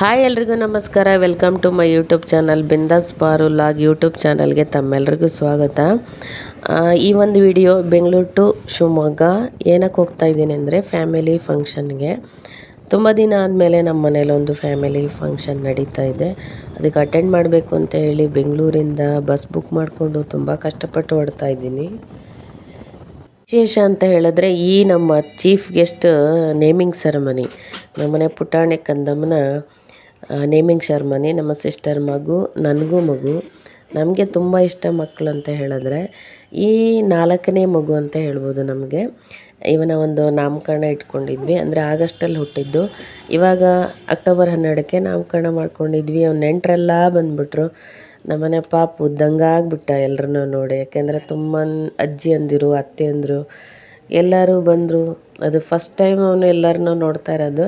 Hi ಎಲ್ರಿಗೂ ನಮಸ್ಕಾರ. Welcome to my YouTube channel ಬಿಂದಾಸ್ ಪಾರುಲಾಗ್ ಯೂಟ್ಯೂಬ್ ಚಾನಲ್ಗೆ ತಮ್ಮೆಲ್ರಿಗೂ ಸ್ವಾಗತ. ಈ ಒಂದು ವಿಡಿಯೋ ಬೆಂಗಳೂರು ಟು ಶಿವಮೊಗ್ಗ ಏನಕ್ಕೆ ಹೋಗ್ತಾ ಇದ್ದೀನಿ ಅಂದರೆ ಫ್ಯಾಮಿಲಿ ಫಂಕ್ಷನ್ಗೆ ತುಂಬ ದಿನ ಆದಮೇಲೆ ನಮ್ಮ ಮನೇಲಿ ಒಂದು ಫ್ಯಾಮಿಲಿ ಫಂಕ್ಷನ್ ನಡೀತಾ ಇದೆ. ಅದಕ್ಕೆ ಅಟೆಂಡ್ ಮಾಡಬೇಕು ಅಂತ ಹೇಳಿ ಬೆಂಗಳೂರಿಂದ ಬಸ್ ಬುಕ್ ಮಾಡಿಕೊಂಡು ತುಂಬ ಕಷ್ಟಪಟ್ಟು ಹೊಡ್ತಾ ಇದ್ದೀನಿ. ವಿಶೇಷ ಅಂತ ಹೇಳಿದ್ರೆ ಈ ನಮ್ಮ ಚೀಫ್ ಗೆಸ್ಟ್ ನೇಮಿಂಗ್ ಸೆರೆಮನಿ ನಮ್ಮನೆ ಪುಟಾಣಿ ಕಂದಮ್ಮನ ನೇಮಿಂಗ್ ಶರ್ಮನಿ, ನಮ್ಮ ಸಿಸ್ಟರ್ ಮಗು, ನನಗೂ ಮಗು. ನಮಗೆ ತುಂಬ ಇಷ್ಟ ಮಕ್ಕಳು ಅಂತ ಹೇಳಿದ್ರೆ, ಈ ನಾಲ್ಕನೇ ಮಗು ಅಂತ ಹೇಳ್ಬೋದು ನಮಗೆ. ಇವನ ಒಂದು ನಾಮಕರಣ ಇಟ್ಕೊಂಡಿದ್ವಿ, ಅಂದರೆ ಆಗಸ್ಟಲ್ಲಿ ಹುಟ್ಟಿದ್ದು. ಇವಾಗ ಅಕ್ಟೋಬರ್ ಹನ್ನೆರಡಕ್ಕೆ ನಾಮಕರಣ ಮಾಡ್ಕೊಂಡಿದ್ವಿ. ಅವ್ನ ನೆಂಟರೆಲ್ಲ ಬಂದ್ಬಿಟ್ರು. ನಮ್ಮನೆ ಪಾಪು ದಂಗಾಗ್ಬಿಟ್ಟ ಎಲ್ಲರನ್ನೂ ನೋಡಿ. ಯಾಕೆಂದರೆ ತುಂಬ ಅಜ್ಜಿ ಅಂದಿರು, ಅತ್ತೆ ಅಂದರು. ಎಲ್ಲರೂ ಬಂದರು. ಅದು ಫಸ್ಟ್ ಟೈಮ್ ಅವನು ಎಲ್ಲರನ್ನೂ ನೋಡ್ತಾ ಇರೋದು.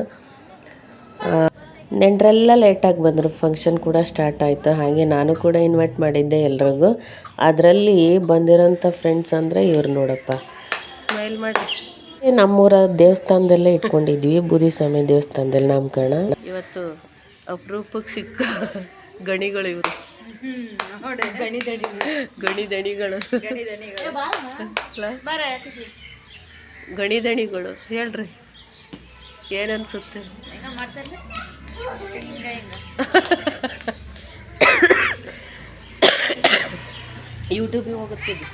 ನೆಂಟರೆಲ್ಲ ಲೇಟಾಗಿ ಬಂದರು. ಫಂಕ್ಷನ್ ಕೂಡ ಸ್ಟಾರ್ಟ್ ಆಯಿತು. ಹಾಗೆ ನಾನು ಕೂಡ ಇನ್ವೈಟ್ ಮಾಡಿದ್ದೆ ಎಲ್ರಿಗೂ. ಅದರಲ್ಲಿ ಬಂದಿರೋಂಥ ಫ್ರೆಂಡ್ಸ್ ಅಂದರೆ ಇವ್ರು ನೋಡಪ್ಪ. ಸ್ಮೈಲ್ ಮಾಡಿ. ನಮ್ಮೂರ ದೇವಸ್ಥಾನದಲ್ಲೇ ಇಟ್ಕೊಂಡಿದ್ವಿ. ಬೂದಿ ಸ್ವಾಮಿ ದೇವಸ್ಥಾನದಲ್ಲಿ ನಾಮಕರಣ. ಇವತ್ತು ಅಪರೂಪಕ್ಕೆ ಸಿಕ್ಕ ಗಣಿಗಳು ಇವರು. ಗಣಿದಣಿಗಳು ಗಣಿದಣಿಗಳು ಗಣಿ ದಣಿಗಳು ಹೇಳ್ರಿ ಏನನ್ಸುತ್ತೆ ಯೂಟ್ಯೂಬಿಗೆ ಹೋಗುತ್ತಿದ್ದು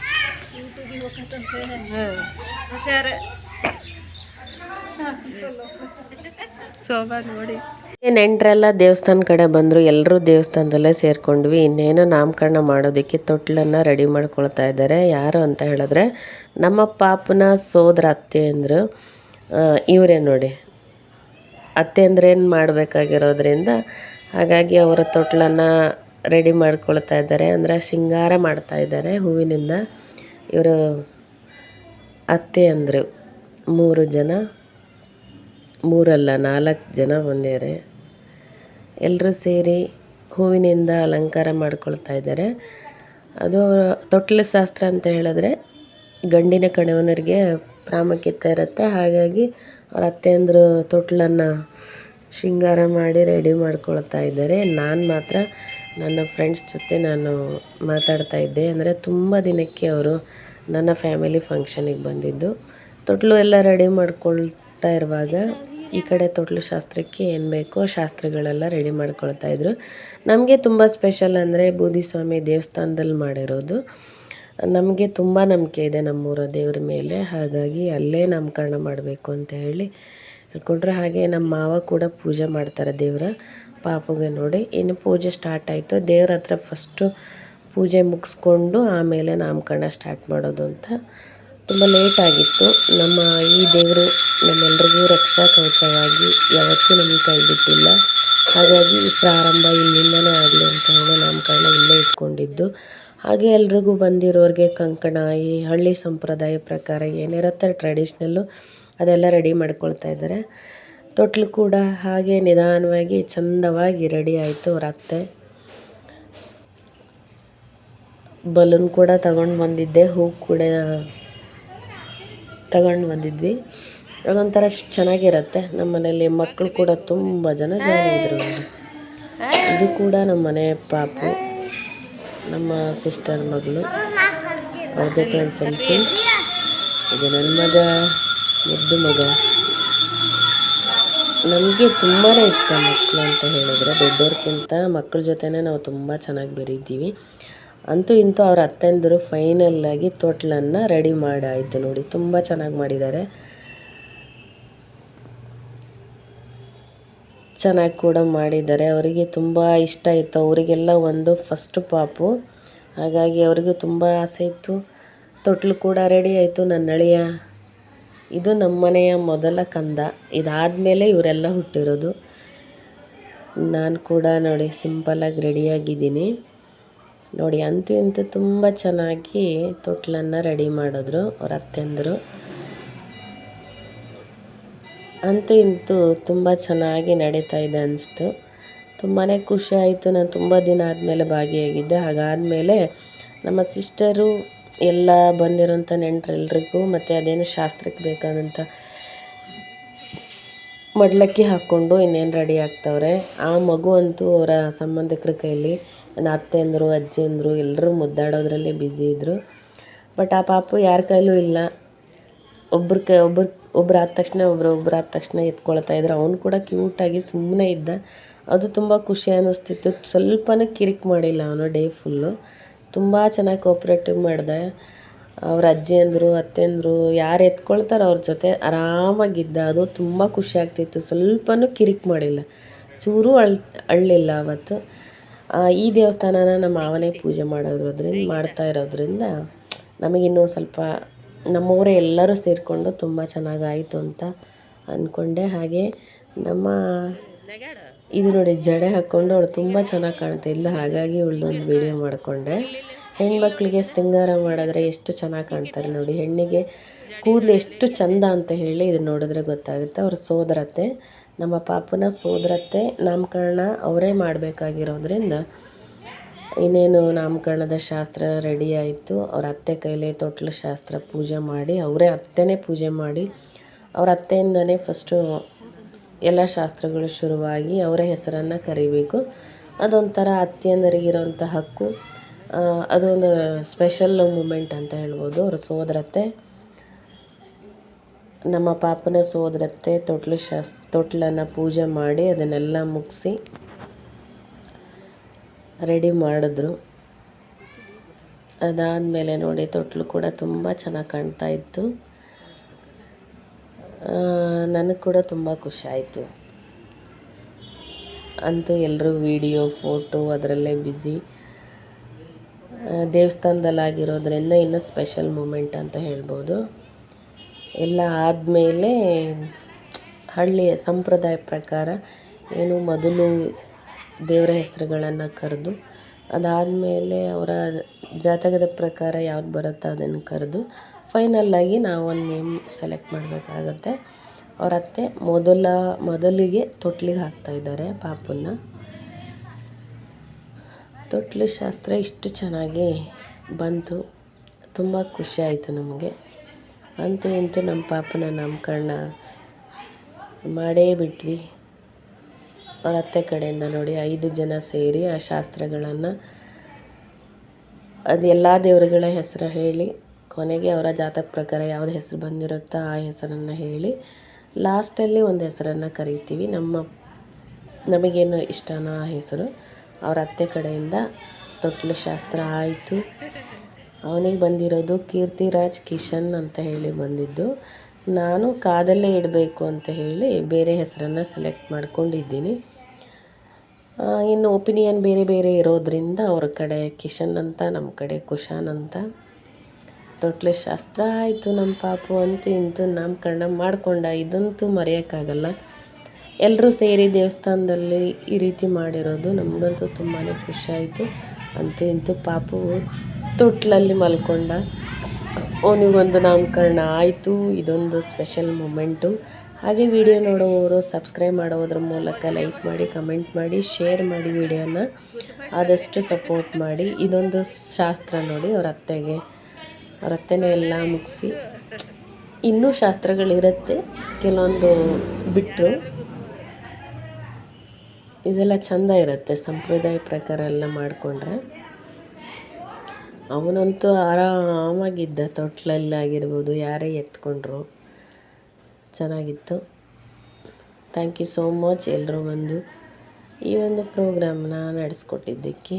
ಶೋಭಾ ನೋಡಿ. ನೆಂಟರೆಲ್ಲ ದೇವಸ್ಥಾನ ಕಡೆ ಬಂದರು ಎಲ್ಲರೂ ದೇವಸ್ಥಾನದಲ್ಲೇ ಸೇರ್ಕೊಂಡ್ವಿ. ಇನ್ನೇನು ನಾಮಕರಣ ಮಾಡೋದಕ್ಕೆ ತೊಟ್ಲನ್ನು ರೆಡಿ ಮಾಡ್ಕೊಳ್ತಾ ಇದ್ದಾರೆ. ಯಾರು ಅಂತ ಹೇಳಿದ್ರೆ ನಮ್ಮ ಪಾಪನ ಸೋದರ ಅತ್ತೆ ಅಂದರು. ಇವರೇ ನೋಡಿ. ಅತ್ತೆ ಅಂದ್ರೆ ಏನು ಮಾಡಬೇಕಾಗಿರೋದ್ರಿಂದ ಹಾಗಾಗಿ ಅವರ ತೊಟ್ಲನ್ನು ರೆಡಿ ಮಾಡ್ಕೊಳ್ತಾ ಇದ್ದಾರೆ. ಅಂದರೆ ಶೃಂಗಾರ ಮಾಡ್ತಾ ಇದ್ದಾರೆ ಹೂವಿನಿಂದ. ಇವರು ಅತ್ತೆ ಅಂದರು ಮೂರು ಜನ, ಮೂರಲ್ಲ ನಾಲ್ಕು ಜನ ಬಂದಿದ್ದಾರೆ. ಎಲ್ಲರೂ ಸೇರಿ ಹೂವಿನಿಂದ ಅಲಂಕಾರ ಮಾಡ್ಕೊಳ್ತಾ ಇದ್ದಾರೆ. ಅದು ತೊಟ್ಲ ಶಾಸ್ತ್ರ ಅಂತ ಹೇಳಿದ್ರೆ ಗಂಡಿನ ಕಣವನರಿಗೆ ಪ್ರಾಮುಖ್ಯತೆ ಇರುತ್ತೆ. ಹಾಗಾಗಿ ಅವ್ರ ಅತ್ತೆಯಂದಿರು ತೊಟ್ಲನ್ನು ಶೃಂಗಾರ ಮಾಡಿ ರೆಡಿ ಮಾಡ್ಕೊಳ್ತಾ ಇದ್ದಾರೆ. ನಾನು ಮಾತ್ರ ನನ್ನ ಫ್ರೆಂಡ್ಸ್ ಜೊತೆ ನಾನು ಮಾತಾಡ್ತಾ ಇದ್ದೆ. ಅಂದರೆ ತುಂಬ ದಿನಕ್ಕೆ ಅವರು ನನ್ನ ಫ್ಯಾಮಿಲಿ ಫಂಕ್ಷನಿಗೆ ಬಂದಿದ್ದು. ತೊಟ್ಲು ಎಲ್ಲ ರೆಡಿ ಮಾಡ್ಕೊಳ್ತಾ ಇರುವಾಗ ಈ ಕಡೆ ತೊಟ್ಲು ಶಾಸ್ತ್ರಕ್ಕೆ ಏನು ಬೇಕೋ ಶಾಸ್ತ್ರಗಳೆಲ್ಲ ರೆಡಿ ಮಾಡ್ಕೊಳ್ತಾ ಇದ್ರು. ನಮಗೆ ತುಂಬ ಸ್ಪೆಷಲ್ ಅಂದರೆ ಬೂದಿ ಸ್ವಾಮಿ ದೇವಸ್ಥಾನದಲ್ಲಿ ಮಾಡಿರೋದು. ನಮಗೆ ತುಂಬ ನಂಬಿಕೆ ಇದೆ ನಮ್ಮೂರ ದೇವ್ರ ಮೇಲೆ. ಹಾಗಾಗಿ ಅಲ್ಲೇ ನಾಮಕರಣ ಮಾಡಬೇಕು ಅಂತ ಹೇಳಿ ಹೇಳ್ಕೊಂಡ್ರೆ. ಹಾಗೆ ನಮ್ಮ ಮಾವ ಕೂಡ ಪೂಜೆ ಮಾಡ್ತಾರೆ ದೇವರ ಪಾಪುಗೆ ನೋಡಿ. ಇನ್ನು ಪೂಜೆ ಸ್ಟಾರ್ಟ್ ಆಯಿತು. ದೇವ್ರ ಹತ್ರ ಫಸ್ಟು ಪೂಜೆ ಮುಗಿಸ್ಕೊಂಡು ಆಮೇಲೆ ನಾಮಕರಣ ಸ್ಟಾರ್ಟ್ ಮಾಡೋದು ಅಂತ ತುಂಬ ಲೇಟ್ ಆಗಿತ್ತು. ನಮ್ಮ ಈ ದೇವರು ನಮ್ಮೆಲ್ರಿಗೂ ರಕ್ಷಾ ಕವಚವಾಗಿ ಯಾವತ್ತೂ ನಮಗೆ ಕೈ ಬಿಟ್ಟಿಲ್ಲ. ಹಾಗಾಗಿ ಪ್ರಾರಂಭ ಇಲ್ಲಿಂದನೇ ಆಗಲಿ ಅಂತ ಹೇಳಿ ನಾಮಕರಣ ಇಲ್ಲೇ ಇಟ್ಕೊಂಡಿದ್ದು. ಹಾಗೆ ಎಲ್ರಿಗೂ ಬಂದಿರೋರಿಗೆ ಕಂಕಣ, ಈ ಹಳ್ಳಿ ಸಂಪ್ರದಾಯ ಪ್ರಕಾರ ಏನಿರುತ್ತೆ ಟ್ರೆಡಿಷ್ನಲ್ಲು ಅದೆಲ್ಲ ರೆಡಿ ಮಾಡ್ಕೊಳ್ತಾ ಇದ್ದಾರೆ. ತೊಟ್ಲು ಕೂಡ ಹಾಗೆ ನಿಧಾನವಾಗಿ, ಚಂದವಾಗಿ ರೆಡಿ ಆಯಿತು ಅವ್ರ ಅತ್ತೆ ಬಲೂನ್ ಕೂಡ ತಗೊಂಡು ಬಂದಿದ್ದೆ, ಹೂ ಕೂಡ ತಗೊಂಡು ಬಂದಿದ್ವಿ. ಅದೊಂಥರ ಚೆನ್ನಾಗಿರತ್ತೆ. ನಮ್ಮ ಮನೇಲಿ ಮಕ್ಕಳು ಕೂಡ ತುಂಬ ಜನ ಜಾಯಿನ್ ಇದ್ರು ಇದು ಕೂಡ ನಮ್ಮ ಮನೆ ಪಾಪು. ನಮ್ಮ ಸಿಸ್ಟರ್ ಮಗಳು ಅವ್ರ ಜೊತೆ ಒಂದು ಸೆಲ್ಫಿ ಇದು ನನ್ನ ಮಗ, ಮುದ್ದು ಮಗ. ನಮಗೆ ತುಂಬಾ ಇಷ್ಟ ಮಕ್ಕಳು ಅಂತ ಹೇಳಿದ್ರೆ ದೊಡ್ಡವ್ರಿಗಿಂತ ಮಕ್ಕಳ ಜೊತೆನೇ ನಾವು ತುಂಬ ಚೆನ್ನಾಗಿ ಬೆರೀತೀವಿ. ಅಂತೂ ಇಂತೂ ಅವ್ರ ಅತ್ತೆಂದರು ಫೈನಲ್ಲಾಗಿ ತೊಟ್ಲನ್ನು ರೆಡಿ ಮಾಡಾಯಿತು ನೋಡಿ, ತುಂಬ ಚೆನ್ನಾಗಿ ಮಾಡಿದ್ದಾರೆ. ಚೆನ್ನಾಗಿ ಕೂಡ ಮಾಡಿದ್ದಾರೆ. ಅವರಿಗೆ ತುಂಬ ಇಷ್ಟ ಇತ್ತು. ಅವರಿಗೆಲ್ಲ ಒಂದು ಫಸ್ಟ್ ಪಾಪು. ಹಾಗಾಗಿ ಅವರಿಗೂ ತುಂಬ ಆಸೆ ಇತ್ತು. ತೊಟ್ಲು ಕೂಡ ರೆಡಿ ಆಯಿತು ನನ್ನ ಅಳಿಯ. ಇದು ನಮ್ಮ ಮನೆಯ ಮೊದಲ ಕಂದ. ಇದಾದ ಮೇಲೆ ಇವರೆಲ್ಲ ಹುಟ್ಟಿರೋದು. ನಾನು ಕೂಡ ನೋಡಿ ಸಿಂಪಲಾಗಿ ರೆಡಿಯಾಗಿದ್ದೀನಿ ನೋಡಿ, ಅಂತೂ ಇಂತೂ ತುಂಬ ಚೆನ್ನಾಗಿ ತೊಟ್ಲನ್ನು ರೆಡಿ ಮಾಡಿದ್ರು. ಅವ್ರ ಅತ್ತೆಂದರು. ಅಂತೂ ಇಂತೂ ತುಂಬ ಚೆನ್ನಾಗಿ ನಡೀತಾ ಇದೆ ಅನ್ನಿಸ್ತು ತುಂಬಾ ಖುಷಿ ಆಯಿತು. ನಾನು ತುಂಬ ದಿನ ಆದಮೇಲೆ ಭಾಗಿಯಾಗಿದ್ದೆ. ಹಾಗಾದಮೇಲೆ ನಮ್ಮ ಸಿಸ್ಟರು ಎಲ್ಲ ಬಂದಿರೋಂಥ ನೆಂಟರೆಲ್ರಿಗೂ ಮತ್ತು ಅದೇನು ಶಾಸ್ತ್ರಕ್ಕೆ ಬೇಕಾದಂಥ ಮಡ್ಲಕ್ಕಿ ಹಾಕ್ಕೊಂಡು ಇನ್ನೇನು ರೆಡಿ ಆಗ್ತವ್ರೆ. ಆ ಮಗು ಅಂತೂ ಅವರ ಸಂಬಂಧಿಕರ ಕೈಲಿ, ನನ್ನ ಅತ್ತೆಂದರು ಅಜ್ಜಿಯಂದರು ಎಲ್ಲರೂ ಮುದ್ದಾಡೋದ್ರಲ್ಲೇ ಬ್ಯುಸಿ ಇದ್ದರು ಬಟ್ ಆ ಪಾಪು ಯಾರ ಕೈಲೂ ಇಲ್ಲ. ಒಬ್ರ ಕೈ, ಒಬ್ರು ಒಬ್ರು ಆದ ತಕ್ಷಣ ಒಬ್ರು ಒಬ್ರು ಆದ ತಕ್ಷಣ ಎತ್ಕೊಳ್ತಾ ಇದ್ರು. ಅವನು ಕೂಡ ಕ್ಯೂಟಾಗಿ ಸುಮ್ಮನೆ ಇದ್ದ. ಅದು ತುಂಬ ಖುಷಿ ಅನ್ನಿಸ್ತಿತ್ತು ಸ್ವಲ್ಪನೂ ಕಿರಿಕ್ ಮಾಡಿಲ್ಲ ಅವನು ಡೇ ಫುಲ್ಲು ತುಂಬ ಚೆನ್ನಾಗಿ ಕೋಪ್ರೇಟಿವ್ ಮಾಡಿದೆ. ಅವ್ರ ಅಜ್ಜಿಯಂದಿರು ಅತ್ತೆಯಂದಿರು ಯಾರು ಎತ್ಕೊಳ್ತಾರೋ ಅವ್ರ ಜೊತೆ ಆರಾಮಾಗಿದ್ದ. ಅದು ತುಂಬ ಖುಷಿ ಆಗ್ತಿತ್ತು. ಸ್ವಲ್ಪನೂ ಕಿರಿಕ್ ಮಾಡಿಲ್ಲ. ಚೂರು ಅಳ್, ಅಳ್ಳಿಲ್ಲ ಅವತ್ತು. ಈ ದೇವಸ್ಥಾನನ ನಮ್ಮ ಮಾವನೇ ಪೂಜೆ ಮಾಡೋದ್ರಿಂದ, ಮಾಡ್ತಾ ಇರೋದ್ರಿಂದ ನಮಗಿನ್ನೂ ಸ್ವಲ್ಪ ನಮ್ಮವರೇ ಎಲ್ಲರೂ ಸೇರಿಕೊಂಡು ತುಂಬ ಚೆನ್ನಾಗಾಯಿತು ಅಂತ ಅಂದ್ಕೊಂಡೆ ಹಾಗೆ ನಮ್ಮ ಇದು ನೋಡಿ, ಜಡೆ ಹಾಕ್ಕೊಂಡು ಅವಳು ತುಂಬ ಚೆನ್ನಾಗಿ ಕಾಣ್ತಾ ಇಲ್ಲ ಹಾಗಾಗಿ ಅವಳದೊಂದು ವಿಡಿಯೋ ಮಾಡಿಕೊಂಡೆ. ಹೆಣ್ಮಕ್ಳಿಗೆ ಶೃಂಗಾರ ಮಾಡಿದ್ರೆ ಎಷ್ಟು ಚೆನ್ನಾಗಿ ಕಾಣ್ತಾರೆ ನೋಡಿ. ಹೆಣ್ಣಿಗೆ ಕೂದಲು ಎಷ್ಟು ಚಂದ ಅಂತ ಹೇಳಿ ಇದು ನೋಡಿದ್ರೆ ಗೊತ್ತಾಗುತ್ತೆ. ಅವ್ರ ಸೋದರತ್ತೆ, ನಮ್ಮ ಪಾಪನ ಸೋದರತ್ತೆ ನಾಮಕರಣ ಅವರೇ ಮಾಡಬೇಕಾಗಿರೋದ್ರಿಂದ ಇನ್ನೇನು ನಾಮಕರಣದ ಶಾಸ್ತ್ರ ರೆಡಿ ಆಯಿತು. ಅವ್ರ ಅತ್ತೆ ಕೈಲೇ ತೊಟ್ಲು ಶಾಸ್ತ್ರ ಪೂಜೆ ಮಾಡಿ, ಅವರೇ ಅತ್ತೆನೇ ಪೂಜೆ ಮಾಡಿ, ಅವ್ರ ಅತ್ತೆಯಿಂದನೇ ಫಸ್ಟು ಎಲ್ಲ ಶಾಸ್ತ್ರಗಳು ಶುರುವಾಗಿ ಅವರ ಹೆಸರನ್ನು ಕರಿಬೇಕು. ಅದೊಂಥರ ಅತ್ತೆಯಂದರಿಗಿರೋಂಥ ಹಕ್ಕು. ಅದೊಂದು ಸ್ಪೆಷಲ್ ಮೂಮೆಂಟ್ ಅಂತ ಹೇಳ್ಬೋದು. ಅವ್ರ ಸೋದರತ್ತೆ, ನಮ್ಮ ಪಾಪನ ಸೋದರತ್ತೆ, ತೊಟ್ಲು ಶಾಸ್, ತೊಟ್ಲನ್ನು ಪೂಜೆ ಮಾಡಿ ಅದನ್ನೆಲ್ಲ ಮುಗಿಸಿ ರೆಡಿ ಮಾಡಿದ್ರು. ಅದಾದಮೇಲೆ ನೋಡಿ, ತೊಟ್ಲು ಕೂಡ ತುಂಬ ಚೆನ್ನಾಗಿ ಕಾಣ್ತಾ ಇತ್ತು. ನನಗೆ ಕೂಡ ತುಂಬ ಖುಷಿ ಆಯಿತು. ಅಂತೂ ಎಲ್ಲರೂ ವಿಡಿಯೋ, ಫೋಟೋ ಅದರಲ್ಲೇ ಬ್ಯುಸಿ. ದೇವಸ್ಥಾನದಲ್ಲಾಗಿರೋದ್ರಿಂದ ಇನ್ನೂ ಸ್ಪೆಷಲ್ ಮೂಮೆಂಟ್ ಅಂತ ಹೇಳ್ಬೋದು. ಎಲ್ಲ ಆದಮೇಲೆ ಹಳ್ಳಿಯ ಸಂಪ್ರದಾಯ ಪ್ರಕಾರ ಏನು ಮೊದಲು ದೇವರ ಹೆಸರುಗಳನ್ನು ಕರೆದು, ಅದಾದಮೇಲೆ ಅವರ ಜಾತಕದ ಪ್ರಕಾರ ಯಾವ್ದು ಬರುತ್ತೋ ಅದನ್ನು ಕರೆದು ಫೈನಲ್ಲಾಗಿ ನಾವು ಒಂದು ನೇಮ್ ಸೆಲೆಕ್ಟ್ ಮಾಡಬೇಕಾಗತ್ತೆ. ಅವ್ರ ಅತ್ತೆ ಮೊದಲ, ಮೊದಲಿಗೆ ತೊಟ್ಲಿಗೆ ಹಾಕ್ತಾ ಇದ್ದಾರೆ ಪಾಪನ್ನ. ತೊಟ್ಲು ಶಾಸ್ತ್ರ ಇಷ್ಟು ಚೆನ್ನಾಗಿ ಬಂತು, ತುಂಬ ಖುಷಿ ಆಯಿತು ನಮಗೆ. ಅಂತೂ ಇಂತೂ ನಮ್ಮ ಪಾಪನ ನಾಮಕರಣ ಮಾಡೇ ಬಿಟ್ವಿ. ಅವ್ರ ಅತ್ತೆ ಕಡೆಯಿಂದ ನೋಡಿ ಐದು ಜನ ಸೇರಿ ಆ ಶಾಸ್ತ್ರಗಳನ್ನು ಅದು ಎಲ್ಲ ದೇವರುಗಳ ಹೆಸರು ಹೇಳಿ, ಕೊನೆಗೆ ಅವರ ಜಾತಕ ಪ್ರಕಾರ ಯಾವ್ದು ಹೆಸರು ಬಂದಿರುತ್ತೋ ಆ ಹೆಸರನ್ನು ಹೇಳಿ ಲಾಸ್ಟಲ್ಲಿ ಒಂದು ಹೆಸರನ್ನು ಕರಿತೀವಿ. ನಮ್ಮ, ನಮಗೇನು ಇಷ್ಟನೋ ಆ ಹೆಸರು. ಅವ್ರ ಅತ್ತೆ ಕಡೆಯಿಂದ ತೊಟ್ಲು ಶಾಸ್ತ್ರ ಆಯಿತು. ಅವನಿಗೆ ಬಂದಿರೋದು ಕೀರ್ತಿರಾಜ್ ಕಿಶನ್ ಅಂತ ಹೇಳಿ ಬಂದಿದ್ದು. ನಾನು ಕಾದಲ್ಲೇ ಇಡಬೇಕು ಅಂತ ಹೇಳಿ ಬೇರೆ ಹೆಸರನ್ನು ಸೆಲೆಕ್ಟ್ ಮಾಡ್ಕೊಂಡಿದ್ದೀನಿ. ಇನ್ನು ಒಪಿನಿಯನ್ ಬೇರೆ ಬೇರೆ ಇರೋದರಿಂದ ಅವ್ರ ಕಡೆ ಕಿಶನ್ ಅಂತ ನಮ್ಮ ಕಡೆ ಕುಶಾನ್ ಅಂತ. ತೊಟ್ಲು ಶಾಸ್ತ್ರ ಆಯಿತು ನಮ್ಮ ಪಾಪು ಅಂತೂ ಇಂತೂ ನಾಮಕರಣ ಮಾಡಿಕೊಂಡ, ಇದಂತೂ ಮರೆಯೋಕ್ಕಾಗಲ್ಲ. ಎಲ್ಲರೂ ಸೇರಿ ದೇವಸ್ಥಾನದಲ್ಲಿ ಈ ರೀತಿ ಮಾಡಿರೋದು ನಮಗಂತೂ ತುಂಬಾ ಖುಷಿಯಾಯಿತು. ಅಂತೂ ಇಂತೂ ಪಾಪು ತೊಟ್ಲಲ್ಲಿ ಮಲ್ಕೊಂಡ. ಅವನಿಗೊಂದು ನಾಮಕರಣ ಆಯಿತು, ಇದೊಂದು ಸ್ಪೆಷಲ್ ಮೂಮೆಂಟು. ಹಾಗೆ ವಿಡಿಯೋ ನೋಡುವವರು ಸಬ್ಸ್ಕ್ರೈಬ್ ಮಾಡೋದ್ರ ಮೂಲಕ ಲೈಕ್ ಮಾಡಿ ಕಮೆಂಟ್ ಮಾಡಿ ಶೇರ್ ಮಾಡಿ ವಿಡಿಯೋನ ಆದಷ್ಟು ಸಪೋರ್ಟ್ ಮಾಡಿ. ಇದೊಂದು ಶಾಸ್ತ್ರ ನೋಡಿ ಅವ್ರ ಅತ್ತೆಗೆ. ಅವ್ರ ಅತ್ತೆನೇ ಎಲ್ಲ ಮುಗಿಸಿ. ಇನ್ನೂ ಶಾಸ್ತ್ರಗಳಿರುತ್ತೆ. ಕೆಲವೊಂದು ಬಿಟ್ಟರು ಇದೆಲ್ಲ ಚೆಂದ ಇರುತ್ತೆ ಸಂಪ್ರದಾಯ ಪ್ರಕಾರ ಎಲ್ಲ ಮಾಡಿಕೊಂಡ್ರೆ. ಅವನಂತೂ ಆರಾಮಾಗಿದ್ದ, ತೊಟ್ಲಲ್ಲಾಗಿರ್ಬೋದು, ಯಾರೇ ಎತ್ಕೊಂಡ್ರು. ಚೆನ್ನಾಗಿತ್ತು. ಥ್ಯಾಂಕ್ ಯು ಸೋ ಮಚ್ ಎಲ್ಲರೂ ಬಂದು ಈ ಒಂದು ಪ್ರೋಗ್ರಾಮ್ನ ನಡೆಸ್ಕೊಟ್ಟಿದ್ದಕ್ಕೆ.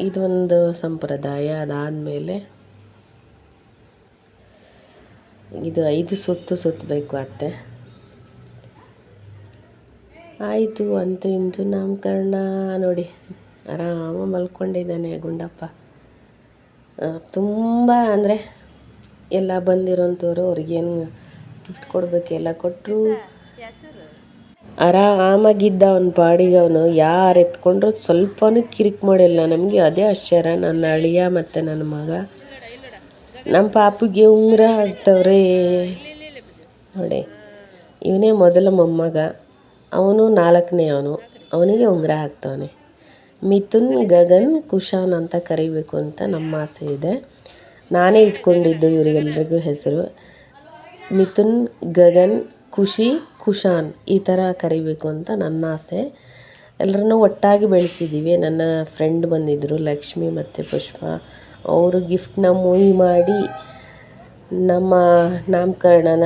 ಇದೊಂದು ಸಂಪ್ರದಾಯ ಅದಾದಮೇಲೆ ಇದು ಐದು ಸುತ್ತು ಸುತ್ತಬೇಕು ಅತ್ತೆ. ಆಯಿತು, ಅಂತೂ ಇಂತೂ ನಾಮಕರಣ ನೋಡಿ. ಆರಾಮ ಮಲ್ಕೊಂಡಿದ್ದಾನೆ ಗುಂಡಪ್ಪ. ತುಂಬ ಅಂದರೆ ಎಲ್ಲ ಬಂದಿರೋಂಥವ್ರು ಅವ್ರಿಗೇನು ಗಿಫ್ಟ್ ಕೊಡಬೇಕು ಎಲ್ಲ ಕೊಟ್ಟರು ಆರಾಮಾಗಿದ್ದ ಅವನ ಪಾಡಿಗೆ ಅವನು ಯಾರು ಎತ್ಕೊಂಡ್ರು ಸ್ವಲ್ಪನೂ ಕಿರಿಕ್ ಮಾಡಿಲ್ಲ ನಮಗೆ. ಅದೇ ಆಶ್ಚರ್ಯ. ನನ್ನ ಅಳಿಯ ಮತ್ತು ನನ್ನ ಮಗ. ನಮ್ಮ ಪಾಪಿಗೆ ಉಂಗುರ ಆಗ್ತವ್ರೆ ನೋಡಿ, ಇವನೇ ಮೊದಲ ಮೊಮ್ಮಗ. ಅವನು ನಾಲ್ಕನೇ ಅವನು. ಅವನಿಗೆ ಉಂಗುರ ಹಾಕ್ತವನೆ. ಮಿಥುನ್ ಗಗನ್ ಕುಶಾನ್ ಅಂತ ಕರಿಬೇಕು ಅಂತ ನಮ್ಮ ಆಸೆ ಇದೆ. ನಾನೇ ಇಟ್ಕೊಂಡಿದ್ದು ಇವರಿಗೆಲ್ರಿಗೂ ಹೆಸರು. ಮಿಥುನ್ ಗಗನ್ ಖುಷಿ ಕುಶಾನ್ ಈ ಥರ ಕರಿಬೇಕು ಅಂತ ನನ್ನ ಆಸೆ. ಎಲ್ಲರನ್ನೂ ಒಟ್ಟಾಗಿ ಬೆಳೆಸಿದ್ದೀವಿ ನನ್ನ ಫ್ರೆಂಡ್ ಬಂದಿದ್ದರು ಲಕ್ಷ್ಮಿ ಮತ್ತು ಪುಷ್ಪ. ಅವರು ಗಿಫ್ಟ್ನ ಮೂವಿ ಮಾಡಿ ನಮ್ಮ ನಾಮಕರಣನ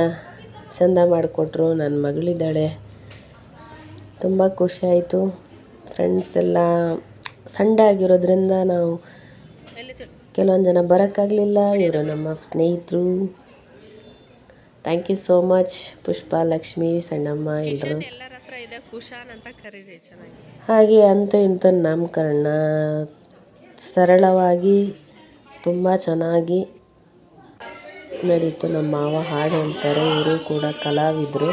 ಚಂದ ಮಾಡಿಕೊಟ್ರು. ನನ್ನ ಮಗಳಿದ್ದಾಳೆ. ತುಂಬ ಖುಷಿಯಾಯಿತು ಫ್ರೆಂಡ್ಸ್ ಎಲ್ಲ ಸಂಡೇ ಆಗಿರೋದ್ರಿಂದ ನಾವು ಕೆಲವೊಂದು ಜನ ಬರೋಕ್ಕಾಗಲಿಲ್ಲ ಇವರು ನಮ್ಮ ಸ್ನೇಹಿತರು. Thank you so much Pushpa Lakshmi Sannamma ಎಲ್ಲರೂ ಹಾಗೆ ಅಂತೂ ಇಂಥ ನಾಮಕರಣ ಸರಳವಾಗಿ ತುಂಬ ಚೆನ್ನಾಗಿ ನಡೀತು. ನಮ್ಮ ಮಾವ ಹಾಡು ಹೇಳ್ತಾರೆ ಇವರು ಕೂಡ ಕಲಾವಿದರು.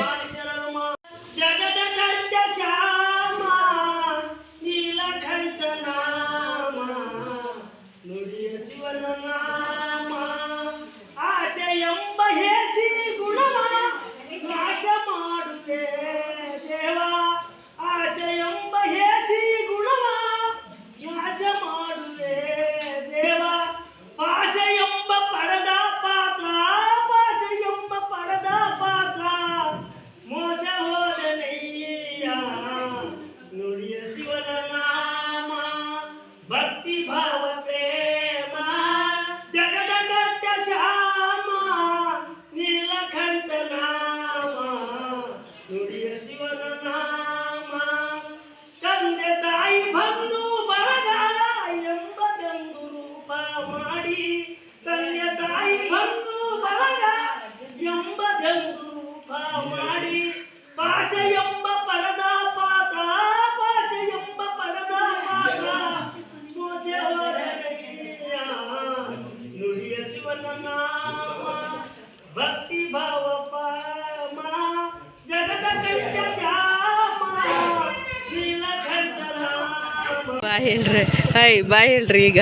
ಬಾಯ್ ಹೇಳ್ರಿ. ಹೈ ಬಾಯ್ ಹೇಳ್ರಿ ಈಗ.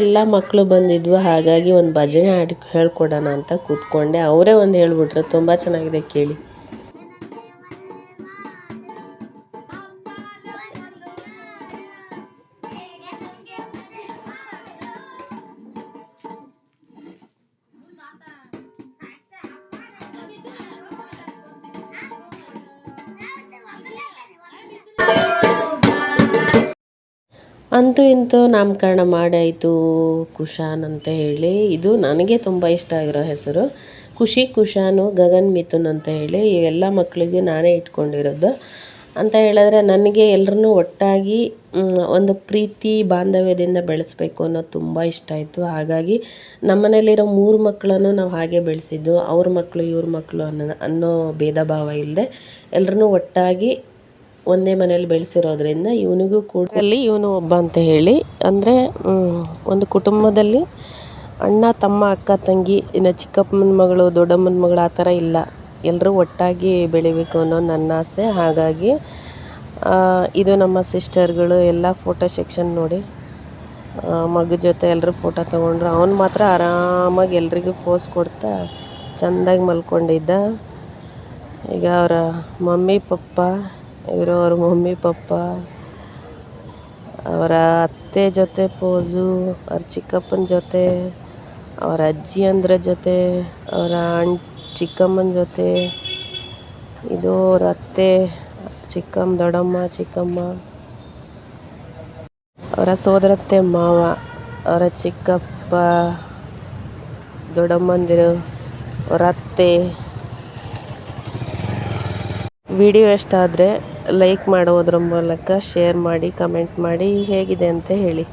ಎಲ್ಲ ಮಕ್ಕಳು ಬಂದಿದ್ವು, ಹಾಗಾಗಿ ಒಂದು ಭಜನೆ ಹಾಡಿ ಹೇಳ್ಕೊಡೋಣ ಅಂತ ಕೂತ್ಕೊಂಡೆ. ಅವರೇ ಒಂದು ಹೇಳ್ಬಿಟ್ರು, ತುಂಬ ಚೆನ್ನಾಗಿದೆ ಕೇಳಿ. ಅಂತೂ ಇಂತೂ ನಾಮಕರಣ ಮಾಡಾಯಿತು ಕುಶಾನ್ ಅಂತ ಹೇಳಿ. ಇದು ನನಗೆ ತುಂಬ ಇಷ್ಟ ಆಗಿರೋ ಹೆಸರು. ಖುಷಿ ಕುಶಾನು, ಗಗನ್ ಮಿಥುನ್ ಅಂತ ಹೇಳಿ. ಇವೆಲ್ಲ ಮಕ್ಕಳಿಗೆ ನಾನೇ ಇಟ್ಕೊಂಡಿರೋದು. ಅಂತ ಹೇಳಿದ್ರೆ ನನಗೆ ಎಲ್ಲರನ್ನೂ ಒಟ್ಟಾಗಿ ಒಂದು ಪ್ರೀತಿ ಬಾಂಧವ್ಯದಿಂದ ಬೆಳೆಸಬೇಕು ಅನ್ನೋದು ತುಂಬ ಇಷ್ಟ ಆಯಿತು. ಹಾಗಾಗಿ ನಮ್ಮನೇಲಿರೋ ಮೂರು ಮಕ್ಕಳನ್ನು ನಾವು ಹಾಗೆ ಬೆಳೆಸಿದ್ದು, ಅವ್ರ ಮಕ್ಕಳು ಇವ್ರ ಮಕ್ಕಳು ಅನ್ನೋ ಅನ್ನೋ ಭೇದ ಭಾವ ಇಲ್ಲದೆ ಎಲ್ಲರನ್ನೂ ಒಟ್ಟಾಗಿ ಒಂದೇ ಮನೇಲಿ ಬೆಳೆಸಿರೋದ್ರಿಂದ ಇವನಿಗೂ ಕೂಡ ಅಲ್ಲಿ ಇವನು ಒಬ್ಬ ಅಂತ ಹೇಳಿ, ಅಂದರೆ ಒಂದು ಕುಟುಂಬದಲ್ಲಿ ಅಣ್ಣ, ತಮ್ಮ, ಅಕ್ಕ, ತಂಗಿ, ಇನ್ನು ಚಿಕ್ಕಪ್ಪನ ಮಗಳು, ದೊಡ್ಡಮ್ಮನ ಮಗಳು ಆ ಥರ ಇಲ್ಲ. ಎಲ್ಲರೂ ಒಟ್ಟಾಗಿ ಬೆಳಿಬೇಕು ಅನ್ನೋ ನನ್ನ ಆಸೆ. ಹಾಗಾಗಿ ಇದು ನಮ್ಮ ಸಿಸ್ಟರ್ಗಳು ಎಲ್ಲ ಫೋಟೋ ಸೆಕ್ಷನ್ ನೋಡಿ ಮಗು ಜೊತೆ ಎಲ್ಲರೂ ಫೋಟೋ ತೊಗೊಂಡ್ರು. ಅವನು ಮಾತ್ರ ಆರಾಮಾಗಿ ಎಲ್ರಿಗೂ ಪೋಸ್ ಕೊಡ್ತಾ ಚೆಂದಾಗಿ ಮಲ್ಕೊಂಡಿದ್ದ. ಈಗ ಅವರ ಮಮ್ಮಿ, ಪಪ್ಪ ಇವರು ಅವ್ರ ಮಮ್ಮಿ, ಪಪ್ಪ, ಅವರ ಅತ್ತೆ ಜೊತೆ ಪೋಸು, ಅವ್ರ ಚಿಕ್ಕಪ್ಪನ ಜೊತೆ, ಅವರ ಅಜ್ಜಿ ಅಂದ್ರ ಜೊತೆ, ಅವರ ಅಣ್ ಚಿಕ್ಕಮ್ಮನ ಜೊತೆ, ಇದು ಅವ್ರ ಅತ್ತೆ, ಚಿಕ್ಕಮ್ಮ, ದೊಡ್ಡಮ್ಮ, ಚಿಕ್ಕಮ್ಮ, ಅವರ ಸೋದರತ್ತೆ ಮಾವ, ಅವರ ಚಿಕ್ಕಪ್ಪ, ದೊಡ್ಡಮ್ಮಂದಿರು, ಅವರ ಅತ್ತೆ. ವಿಡಿಯೋ ಇಷ್ಟ ಲೈಕ್ ಮಾಡೋದ್ರ ಮೂಲಕ ಶೇರ್ ಮಾಡಿ ಕಮೆಂಟ್ ಮಾಡಿ ಹೇಗಿದೆ ಅಂತ ಹೇಳಿ.